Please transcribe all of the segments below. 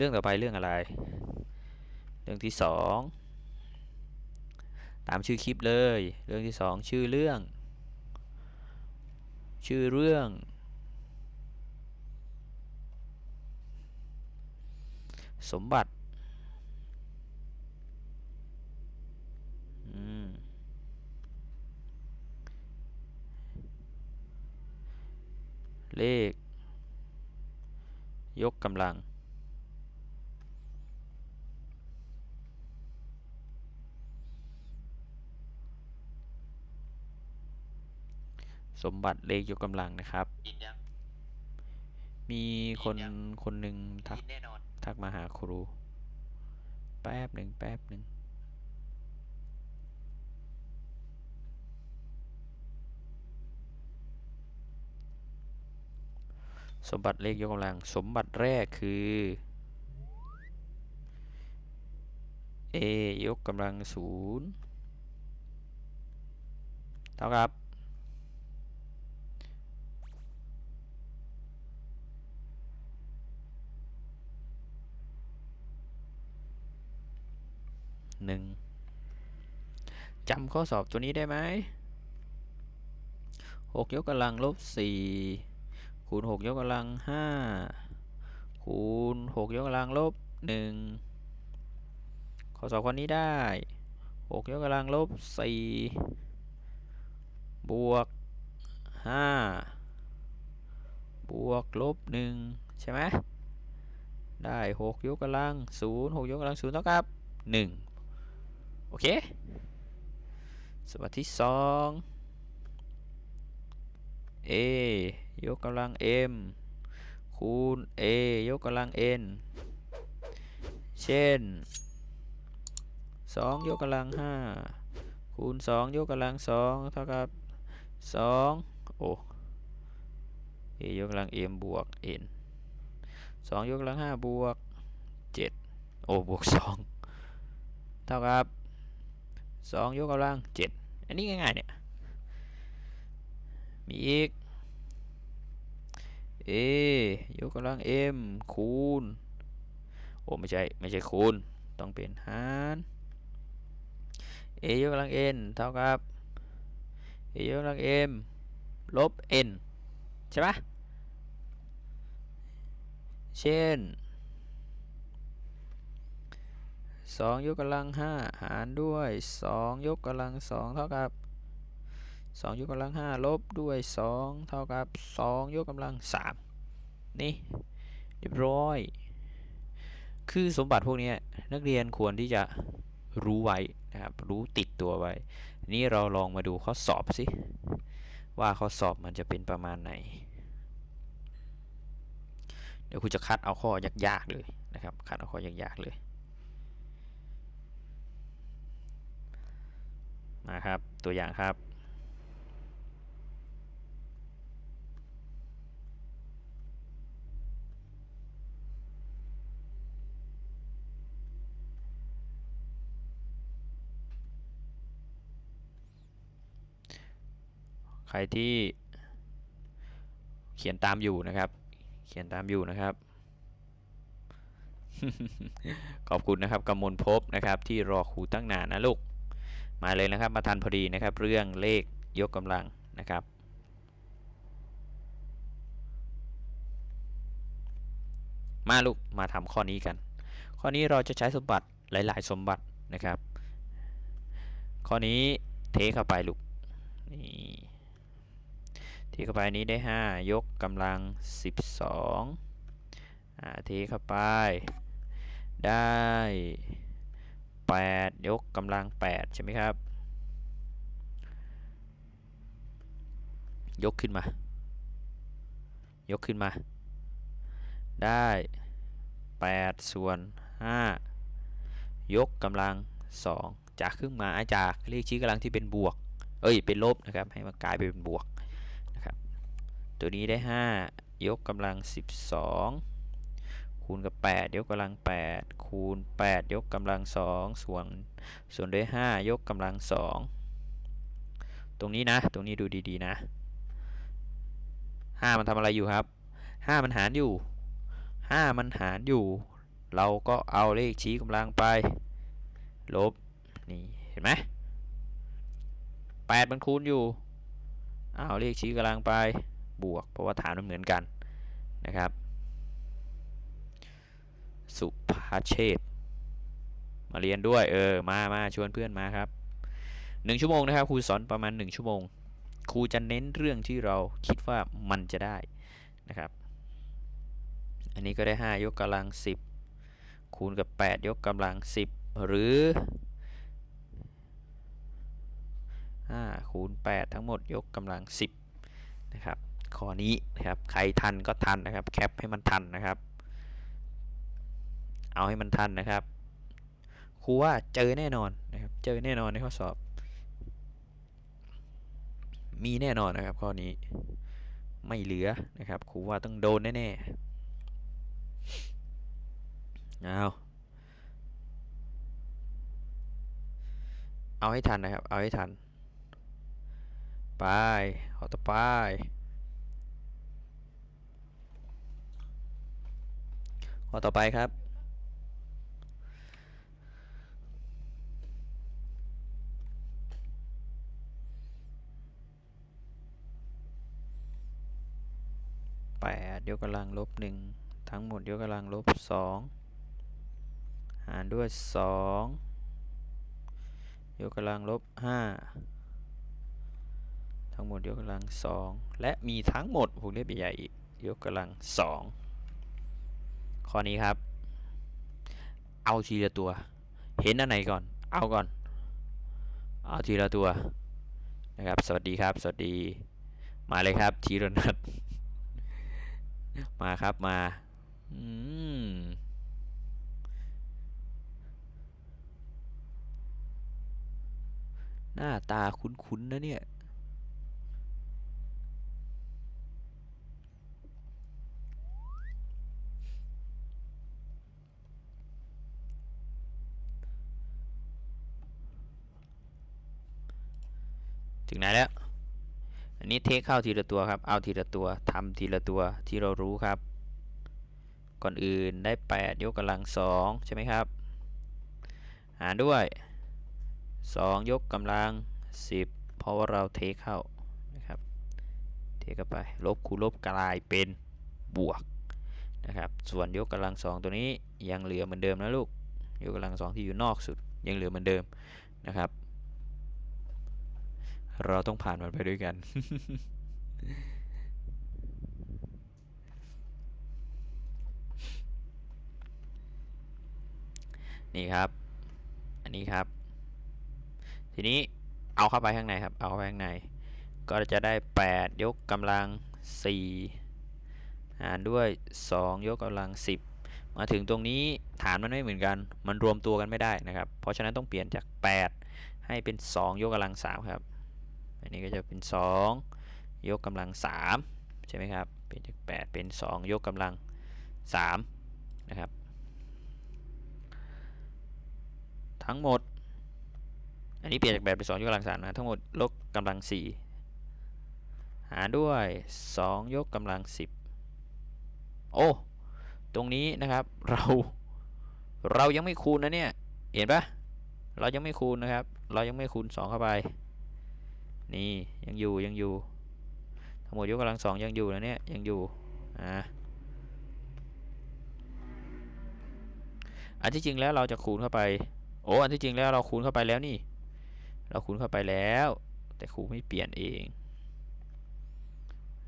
รื่องต่อไปเรื่องอะไร เรื่องที่สองตามชื่อคลิปเลย เรื่องที่สองชื่อเรื่อง ชื่อเรื่อง สมบัติเลข ยกกำลัง สมบัติเลขยกกำลังนะครับยินยัง มีคนยัง คนหนึ่งทักยินแน่นอน ทักมาหาครู แป๊บหนึ่งแป๊บหนึ่งสมบัติเลขยกกำลัง สมบัติแรกคือ a ยกกำลังศูนย์เท่ากับ หนึ่งจำข้อสอบตัวนี้ได้ไหมหกยกกำลังลบสี่คูณหกยกกำลังห้าคูณหกยกกำลังลบหนึ่งข้อสอบข้อนี้ได้หกยกกำลังลบสี่บวกห้าบวกลบหนึ่งใช่ไหมได้หกยกกำลังศูนย์หกยกกำลังศูนย์เท่ากับหนึ่ง โอเคสมบัติที่สอง a ยกกำลัง m คูณ a ยกกำลัง n เช่น 2 ยกกำลัง 5 คูณ 2 ยกกำลัง 2 เท่ากับ 2 โอ้ a ยกกำลัง m บวก n 2 ยกกำลัง 5 บวก 7 โอ้ บวก 2 เท่ากับ สองยกกำลังเจ็ดอันนี้ง่ายๆเนี่ย มีอีก a ยกกำลัง m คูณ โอ้ไม่ใช่ ไม่ใช่คูณ ต้องเป็นหาร a ยกกำลัง n เท่ากับ a ยกกำลัง m ลบ n ใช่ปะเช่น สองยกกำลังห้าหารด้วยสองยกกำลังสองเท่ากับสองยกกำลังห้าลบด้วยสองเท่ากับสองยกกำลังสามนี่เรียบร้อย คือสมบัติพวกนี้นักเรียนควรที่จะรู้ไว้นะครับ รู้ติดตัวไว้ นี่เราลองมาดูข้อสอบสิ ว่าข้อสอบมันจะเป็นประมาณไหน เดี๋ยวคุณจะคัดเอาข้อยากๆเลยนะครับ คัดเอาข้อยากๆเลย มาครับ ตัวอย่างครับ ใครที่เขียนตามอยู่นะครับ เขียนตามอยู่นะครับขอบคุณนะครับกำมลภพนะครับที่รอครูตั้งนานนะลูก มาเลยนะครับ มาทันพอดีนะครับ เรื่องเลขยกกำลังนะครับมาลูกมาทำข้อนี้กัน ข้อนี้เราจะใช้สมบัติหลาย ๆ สมบัตินะครับ ข้อนี้เทเข้าไปลูกนี่เทเข้าไปนี้ได้ 5 ยกกำลัง 12อ่าเทเข้าไปได้ 8 ยกกำลัง 8 ใช่ไหมครับ ยกขึ้นมา ยกขึ้นมา ได้ 8 ส่วน 5 ยกกำลัง 2 จากครึ่งมาจากเลขชี้กำลังที่เป็นบวก เอ้ย เป็นลบนะครับ ให้มันกลายเป็นบวกนะครับ ตัวนี้ได้ 5 ยกกำลัง 12 คูณกับ 8 ยกกำลัง 8 คูณ 8 ยกกำลัง 2 ส่วนส่วนด้วย 5 ยกกำลัง 2 ตรงนี้นะ ตรงนี้ดูดีๆนะ 5 มันทำอะไรอยู่ครับ 5 มันหารอยู่ 5 มันหารอยู่ เราก็เอาเลขชี้กำลังไป ลบ นี่เห็นไหมแปดมันคูณอยู่ เอาเลขชี้กำลังไปบวก เพราะว่าฐานมันเหมือนกันนะครับ สุภาเชษมาเรียนด้วยเออมามาชวนเพื่อนมาครับหนึ่งชั่วโมงนะครับครูสอนประมาณหนึ่งชั่วโมงครูจะเน้นเรื่องที่เราคิดว่ามันจะได้นะครับ อันนี้ก็ได้ 5 ยกกำลัง 10 คูณกับ 8 ยกกำลัง 10 หรือ5คูณ 8 ทั้งหมดยกกำลัง 10 นะครับข้อนี้นะครับใครทันก็ทันนะครับ แคปให้มันทันนะครับ เอาให้มันทันนะครับครูว่าเจอแน่นอนนะครับ เจอแน่นอนในข้อสอบ มีแน่นอนนะครับข้อนี้ไม่เหลือนะครับครูว่าต้องโดนแน่ๆเอาเอาให้ทันนะครับ เอาให้ทัน ไปขอต่อไป ข้อต่อไปครับ แปดยกกำลังลบหนึ่งทั้งหมดยกกำลังลบสองหารด้วยสองยกกำลังลบห้าทั้งหมดยกกำลังสองและมีทั้งหมดวงเล็บใหญ่อีก ยกกำลังสองข้อนี้ครับ เอาทีละตัว เห็นอันไหนก่อน เอาก่อน เอาทีละตัวนะครับ สวัสดีครับ สวัสดี มาเลยครับทีละนัด มาครับมา อืมหน้าตาคุ้นๆนะเนี่ย ถึงไหนแล้ว อันนี้เท คเข้าทีละตัวครับ เอาทีละตัวทำทีละตัวที่เรารู้ครับ ก่อนอื่นได้ 8 ยกกำลัง2ใช่ไหมครับ หารด้วย 2 ยกกำลัง 10 เพราะว่าเราเทคเข้านะครับ เทคเข้าไป ลบคูณลบกลายเป็นบวกนะครับ ส่วนยกกำลัง 2 ตัวนี้ยังเหลือเหมือนเดิมนะลูก ยกกำลัง 2 ที่อยู่นอกสุดยังเหลือเหมือนเดิมนะครับ เราต้องผ่านมันไปด้วยกัน นี่ครับ อันนี้ครับ ทีนี้เอาเข้าไปข้างในครับ เอาเข้าไปข้างใน ก็จะได้ 8 ยกกำลัง 4 หารด้วย 2 ยกกำลัง 10 มาถึงตรงนี้ฐานมันไม่เหมือนกัน มันรวมตัวกันไม่ได้นะครับ เพราะฉะนั้นต้องเปลี่ยนจาก 8 ให้เป็น 2 ยกกำลัง 3 ครับ อันนี้ก็จะเป็น 2 ยกกำลัง 3 ใช่ไหมครับ เป็นจาก8เป็น 2 ยกกำลัง 3 นะครับ ทั้งหมด อันนี้เปลี่ยนจากแบบเป็น 2 ยกกำลัง3นะทั้งหมดลบกำลัง 4 หารด้วย 2 ยกกำลัง 10 โอ้ ตรงนี้นะครับเราเรายังไม่คูณนะเนี่ย เห็นปะเรายังไม่คูณนะครับ เรายังไม่คูณ 2 เข้าไป นี่ยังอยู่ยังอยู่ ทั้งหมดยกกำลังสองยังอยู่นะเนี่ยยังอยู่อ่าอันที่จริงแล้วเราจะคูณเข้าไปโอ้อันที่จริงแล้วเราคูณเข้าไปแล้วนี่ เราคูณเข้าไปแล้ว แต่ครูไม่เปลี่ยนเอง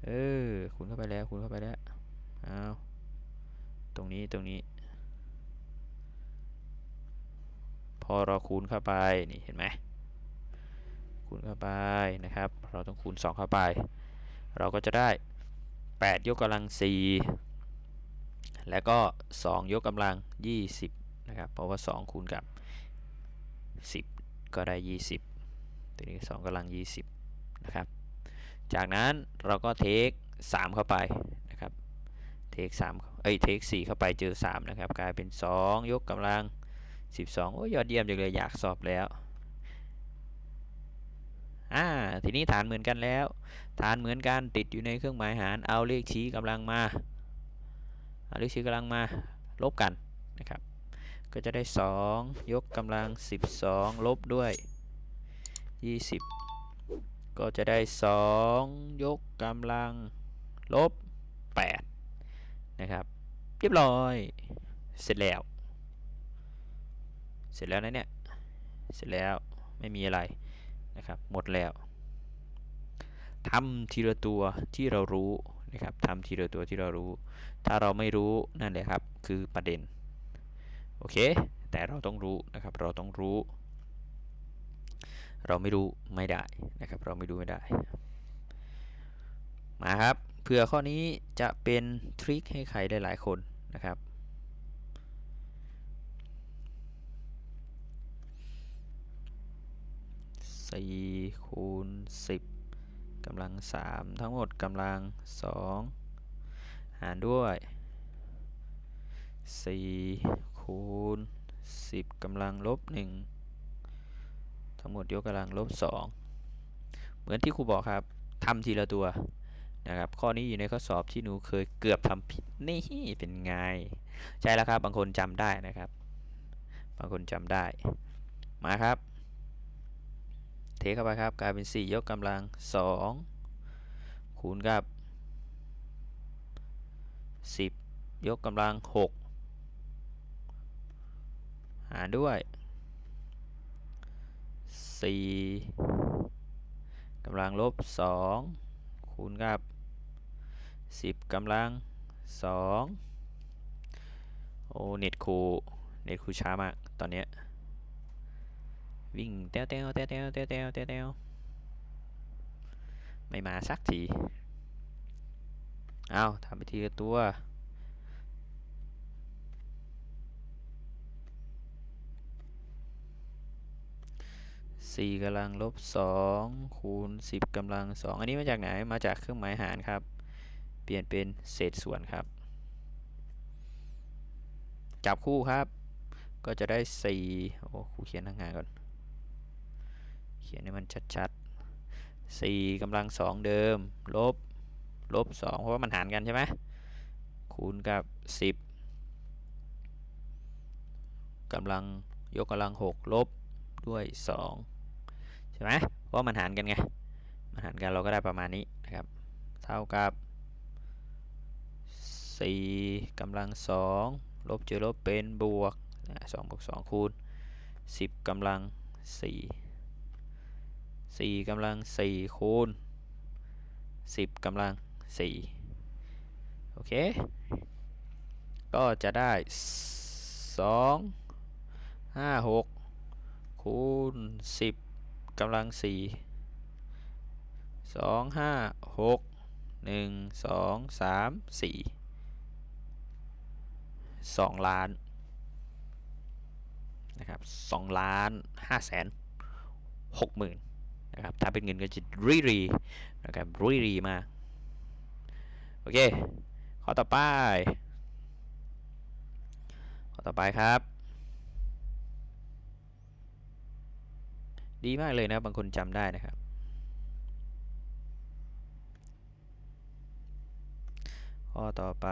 เออคูณเข้าไปแล้วคูณเข้าไปแล้วเอาตรงนี้ตรงนี้ พอเราคูณเข้าไปนี่เห็นไหม คูณเข้าไปนะครับ เราต้องคูณ 2 เข้าไป เราก็จะได้ 8 ยกกำลัง 4 แล้วก็ 2 ยกกำลัง 20 นะครับ เพราะว่า 2 คูณกับ 10 ก็ได้ 20 ตัวนี้ 2กำลัง 20 นะครับ จากนั้นเราก็เทค 3 เข้าไปนะครับเทค3เอ้ยเทค4เข้าไปเจอ 3 นะครับ กลายเป็น 2 ยกกำลัง 12 โอ้ยยอดเยี่ยมจังเลยอยากสอบแล้ว อ่า ทีนี้ฐานเหมือนกันแล้ว ฐานเหมือนกันติดอยู่ในเครื่องหมายหาร เอาเลขชี้กำลังมา เอาเลขชี้กำลังมา ลบกันนะครับ ก็จะได้ 2 ยกกำลัง 12 ลบด้วย 20 ก็จะได้ 2 ยกกำลัง ลบ 8 นะครับ เรียบร้อย เสร็จแล้ว เสร็จแล้วนะเนี่ย เสร็จแล้ว ไม่มีอะไร นะครับหมดแล้วทำทีละตัวที่เรารู้นะครับทำทีละตัวที่เรารู้ ถ้าเราไม่รู้นั่นแหละครับคือประเด็นโอเค แต่เราต้องรู้นะครับเราต้องรู้ เราไม่รู้ไม่ได้นะครับ เราไม่รู้ไม่ได้ มาครับเผื่อข้อนี้จะเป็นทริคให้ใครหลายๆคนนะครับ 4คูณ10กำลัง 3 ทั้งหมดกำลัง 2 หารด้วย 4 คูณ 10กำลังลบ 1 ทั้งหมดยกกำลังลบ 2 เหมือนที่ครูบอกครับทำทีละตัวนะครับข้อนี้อยู่ในข้อสอบที่หนูเคยเกือบทำผิดนี่เป็นไง ใช่แล้วครับ บางคนจำได้นะครับ บางคนจำได้ มาครับ เทเข้าไปครับกลายเป็น 4 ยกกำลัง 2 คูณกับ 10 ยกกำลัง 6 หารด้วย 4กำลังลบ 2 คูณกับ 10กำลัง 2 โอ้เน็ตคูเน็ตคูช้ามากตอนเนี้ย วิ่งเต้วเต้วเต้วเต้วเต้วเต้วเต้วไม่มาสักทีเอาทำไปทีละตัวสี่กำลังลบสองคูณสิบกำลังสองอันนี้มาจากไหนมาจากเครื่องหมายหารครับ เปลี่ยนเป็นเศษส่วนครับ จับคู่ครับ ก็จะได้สี่โอ้ครูเขียนทางงานก่อน ขียนให้มันชัดๆสี่กำลังสองเดิม ลบ ลบสองเพราะว่ามันหารกันใช่ไหมคูณกับสิบกำลังยกกำลังหกลบด้วยสองใช่ไหมเพราะามันหารกันไง มันหารกันเราก็ได้ประมาณนี้นะครับ เท่ากับสี่กำลังสองลบเจอลบเป็นบวกสองบวกสองคูณสิบกำลังสี่ สี่กำลังสี่คูณสิบกำลังสี่โอเค ก็จะได้สองห้าหกคูณสิบกำลังสี่สองห้าหกหนึ่งสองสามสี่สองล้านนะครับสองล้านห้าแสนหกหมื่น นะครับถ้าเป็นเงินก็จะรีรีนะครับรีรีมากโอเคข้อต่อไปข้อต่อไปครับ ดีมากเลยนะบางคนจำได้นะครับข้อต่อไป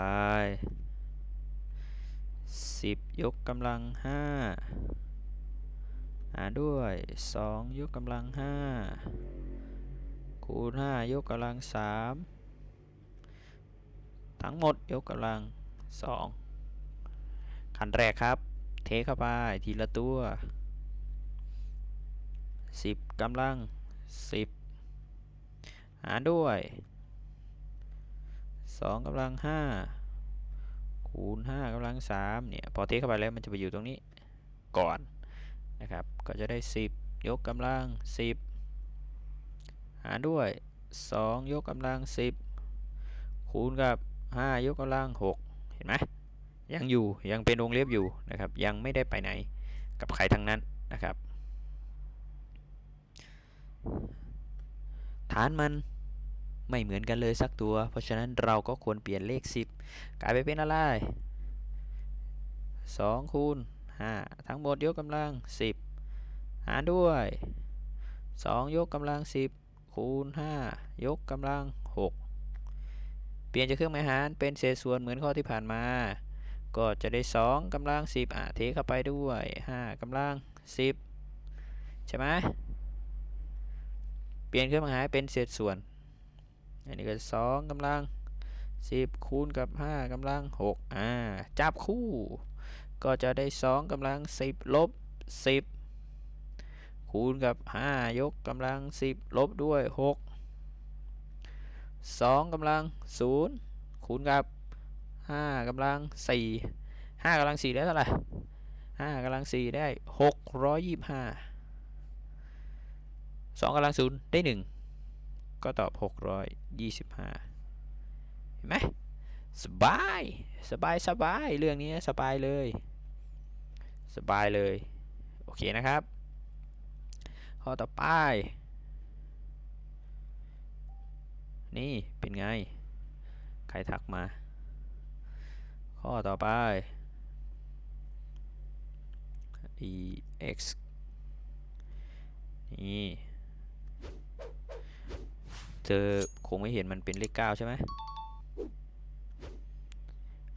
10 ยกกำลัง 5ารด้วย 2 ยกกำลัง 5 คูณ 5 ยกกำลัง 3 ทั้งหมดยกกำลัง 2 ขั้นแรกครับ เทเข้าไปทีละตัว 10กำลัง 10 หารด้วย 2กำลัง 5 คูณ 5กำลัง 3 เนี่ย พอเทเข้าไปแล้วมันจะไปอยู่ตรงนี้ก่อน นะครับ ก็จะได้ 10 ยกกำลัง 10 หารด้วย 2 ยกกำลัง 10 คูณกับ 5 ยกกำลัง 6 เห็นไหมยังอยู่ยังเป็นวงเล็บอยู่นะครับ ยังไม่ได้ไปไหนกับใครทั้งนั้นนะครับ ฐานมันไม่เหมือนกันเลยสักตัว เพราะฉะนั้นเราก็ควรเปลี่ยนเลข 10 กลายไปเป็นอะไร2คูณ 5 ทั้งหมดยกกำลัง 10 หารด้วย 2 ยกกำลัง 10 คูณ 5 ยกกำลัง 6 เปลี่ยนจากเครื่องหมายหารเป็นเศษส่วนเหมือนข้อที่ผ่านมา ก็จะได้สองกำลังสิบอะเทเข้าไปด้วยห้ากำลังสิบใช่ไหมเปลี่ยนเครื่องหมายเป็นเศษส่วน อันนี้ก็สองกำลังสิบคูณกับห้ากำลังหกอ่า จับคู่ ก็จะได้สองกำลังสิบลบสิบคูณกับห้ายกกำลังสิบลบด้วยหกสองกำลังศูนย์คูณกับห้ากำลังสี่ห้ากำลังสี่ได้เท่าไหร่ห้ากำลังสี่ได้หกร้อยยี่สิบห้าสองกำลังศูนย์ได้หนึ่งก็ตอบหกร้อยยี่สิบห้าเห็นไหมสบาย สบาย สบาย เรื่องนี้สบายเลย สบายเลย โอเคนะครับ ข้อต่อไป นี่เป็นไง ใครทักมา ข้อต่อไป e x นี่เธอคงไม่เห็นมันเป็นเลข9ใช่ไหม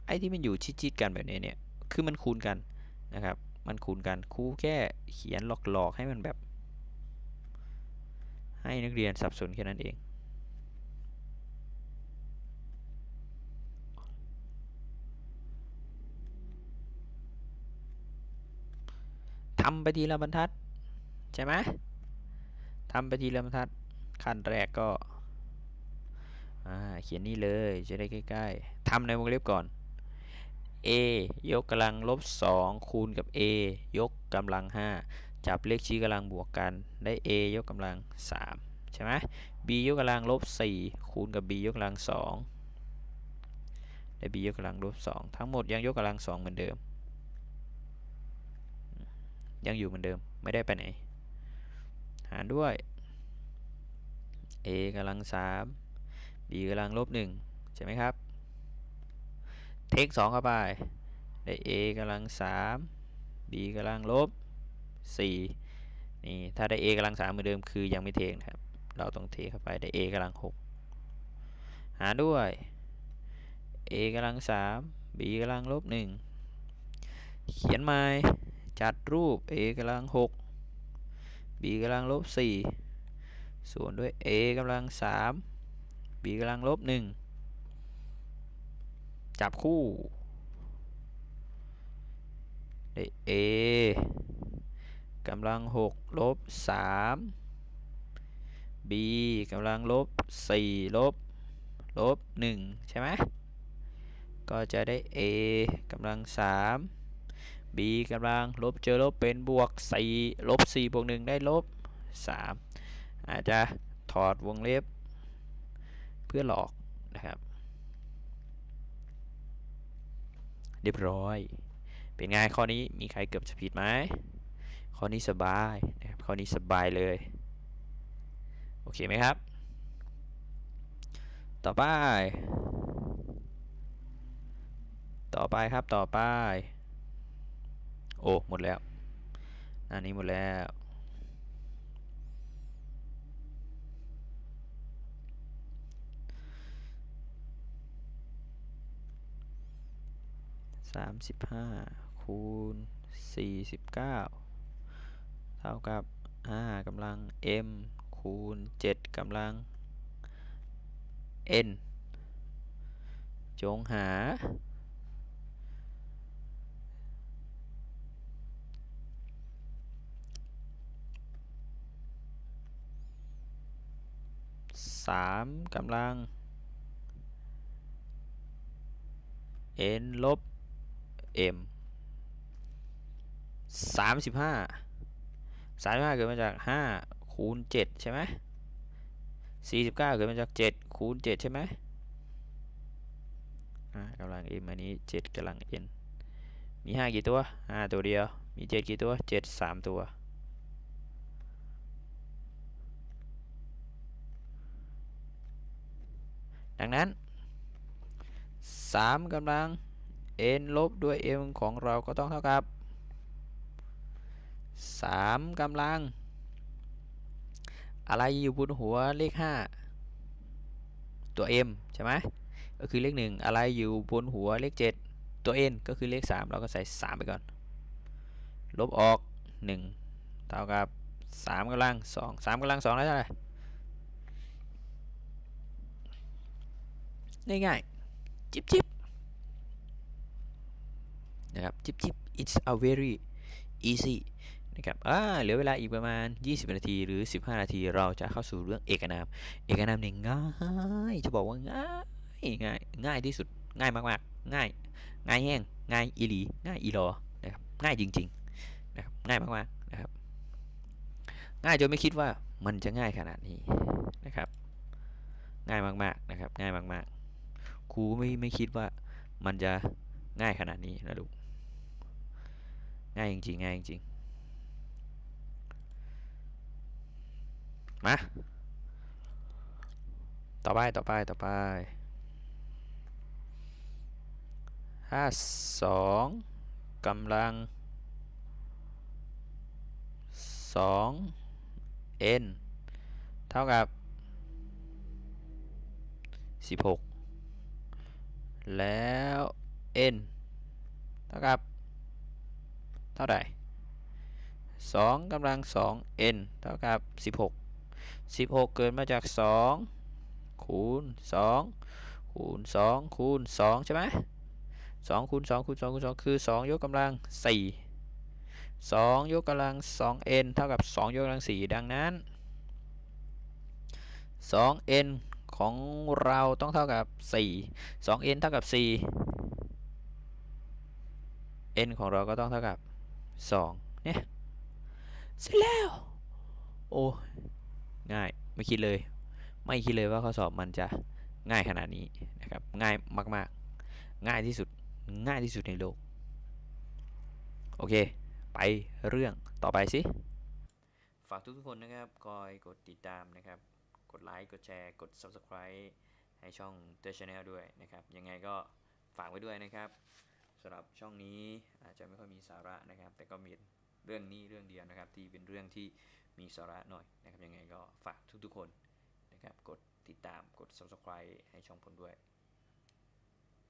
ไอ้ที่มันอยู่ชิดๆกันแบบนี้เนี่ย คือมันคูณกัน นะครับมันคูณกันครูแค่เขียนหลอกๆให้มันแบบ ให้นักเรียนสับสนแค่นั้นเองทำไปทีละบรรทัด ใช่ไหมทำไปทีละบรรทัด ขั้นแรกก็เขียนนี่เลยจะได้ใกล้ๆทำในวงเล็บก่อน a ยกกำลังลบ 2 คูณกับ a ยกกำลัง 5 จับเลขชี้กำลังบวกกันได้ a ยกกำลัง 3 ใช่ไหม b ยกกำลังลบ 4 คูณกับ b ยกกำลัง 2 ได้ b ยกกำลังลบ 2 ทั้งหมดยังยกกำลัง 2 เหมือนเดิม ยังอยู่เหมือนเดิมไม่ได้ไปไหน หารด้วย a กำลัง 3 b กำลังลบ 1 ใช่ไหมครับ เทค2เข้าไป ได้ a กำลัง3 b กำลังลบ4นี่ถ้าได้ a กำลัง3เหมือนเดิมคือยังไม่เทคนะครับ เราต้องเทเข้าไปได้ a กำลัง6หาด้วย a กำลัง3 b กำลังลบ1เขียนใหม่จัดรูป a กำลัง6 b กำลังลบ4ส่วนด้วย a กำลัง3 b กำลังลบ1 จับคู่ได้ a กำลัง6ลบ3 b กำลังลบ4ลบลบ1ใช่ไหมก็จะได้ a กำลัง 3 b กำลังลบเจอลบเป็นบวก 4 ลบ 4 บวก 1 ได้ลบ 3 อาจจะถอดวงเล็บ เพื่อหลอกนะครับ เรียบร้อย เป็นไงข้อนี้มีใครเกือบจะผิดไหมข้อนี้สบายนะครับข้อนี้สบายเลย โอเคไหมครับ ต่อไป ต่อไปครับต่อไป โอ้หมดแล้วอันนี้หมดแล้ว สามสิบห้าคูณสี่สิบเก้าเท่ากับห้ากำลัง m คูณเจ็ดกำลัง n จงหาสามกำลัง n ลบ m สามสิบห้าสามสิบห้าเกิดมาจากห้าคูณเจ็ดใช่ไหมสี่สิบเก้าเกิดมาจากเจ็ดคูณเจ็ดใช่ไหมกำลัง m อันนี้เจ็ดกำลัง n มีห้ากี่ตัวห้าตัวเดียว มีเจ็ดกี่ตัวเจ็ดสามตัวดังนั้น 3กำลัง n ลบด้วย m ของเราก็ต้องเท่ากับ 3กำลัง อะไรอยู่บนหัวเลข 5 ตัว m ใช่ไหมก็คือเลข 1 อะไรอยู่บนหัวเลข 7 ตัว n ก็คือเลข 3 เราก็ใส่ 3 ไปก่อน ลบออก 1 เท่ากับ 3กำลัง 2 3กำลัง2ได้เท่าไหร่ง่ายๆ จิบจิบ นะครับจิบจิบ it's a very easy นะครับอ่าเหลือเวลาอีกประมาณ 20 นาทีหรือ 15 นาทีเราจะเข้าสู่เรื่องเอกนาม เอกนามเนี่ยง่ายจะบอกว่าง่ายง่ายง่ายที่สุดง่ายมากๆ ง่าย ง่ายแห้งง่ายอีหลีง่ายอีหลอนะครับง่ายจริงๆนะครับง่ายมากๆนะครับ ง่ายจนไม่คิดว่ามันจะง่ายขนาดนี้นะครับ ง่ายมากๆนะครับ ง่ายมากๆครูไม่ไม่คิดว่ามันจะง่ายขนาดนี้นะลูก ง่ายจริงๆง่ายจริงๆมาต่อไปต่อไปต่อไปถ้าสองกำลังสอง n เท่ากับสิบหกแล้ว n เท่ากับ เท่าไหร่สองกำลังสอง n เท่ากับสิบหกสิบหกเกิดมาจากสองคูณสองคูณสองคูณสองใช่ไหมสองคูณสองคูณสองคูณสองคือสองยกกำลังสี่สองยกกำลังสอง n เท่ากับสองยกกำลังสี่ดังนั้นสอง n ของเราต้องเท่ากับสี่สอง n เท่ากับสี่ n ของเราก็ต้องเท่ากับ สองเนี่ยเสร็จแล้ว โอ้ง่ายไม่คิดเลย ไม่คิดเลยว่าข้อสอบมันจะง่ายขนาดนี้นะครับ ง่ายมากๆ ง่ายที่สุดง่ายที่สุดในโลก โอเค ไปเรื่องต่อไปสิ ฝากทุกๆคนนะครับคอยกดติดตามนะครับ กดไลค์กดแชร์ กด Subscribe ให้ช่อง The Channel ด้วยนะครับ ยังไงก็ฝากไว้ด้วยนะครับ สำหรับช่องนี้อาจจะไม่ค่อยมีสาระนะครับ แต่ก็มีเรื่องนี้เรื่องเดียวนะครับ ที่เป็นเรื่องที่มีสาระหน่อยนะครับยังไงก็ฝากทุกๆคนนะครับกดติดตามกด Subscribe ให้ช่องผมด้วย